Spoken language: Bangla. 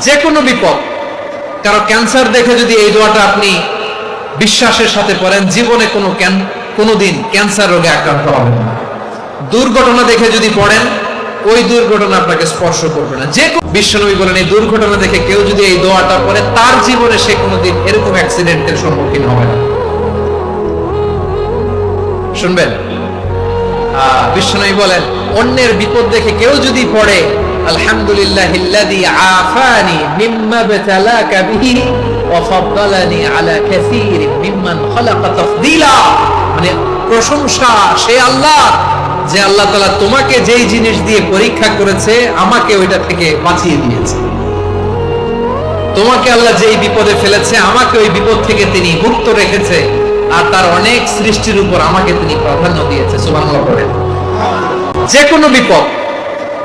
যে কোনো বিপদ, কারও ক্যান্সার দেখে যদি এই দোয়াটা আপনি বিশ্বাসের সাথে পড়েন, জীবনে কোনো কোনোদিন ক্যান্সার রোগে আক্রান্ত হবেন না। দুর্ঘটনা দেখে যদি পড়েন, ওই দুর্ঘটনা আপনাকে স্পর্শ করবে না। যে কোনো- বিশ্বনবী বলেন, এই দুর্ঘটনা দেখে কেউ যদি এই দোয়াটা পড়ে, তার জীবনে সে কোনোদিন এরকম অ্যাক্সিডেন্টের সম্মুখীন হবে না। শুনবেন? বিশ্বনবী বলেন, অন্যের বিপদ দেখে কেউ যদি পড়ে আলহামদুলিল্লাহ আফানি মিম্মা বাতালাকা বিহি ওয়া ফাদ্দালানি আলা কাসীরিন মিম্মান খালাকা তাফদীলা। মানে প্রশংসা, সে আল্লাহ যে আল্লাহ তাআলা তোমাকে যেই জিনিস দিয়ে পরীক্ষা করেছে, আমাকে ওইটা থেকে বাঁচিয়ে দিয়েছে। তোমাকে আল্লাহ যেই বিপদে ফেলেছে, আমাকে ওই বিপদ থেকে তিনি মুক্ত রেখেছে, আর তার অনেক সৃষ্টির উপর আমাকে তিনি প্রাধান্য দিয়েছে। সুবহানাল্লাহ বলেন। যে কোনো বিপদ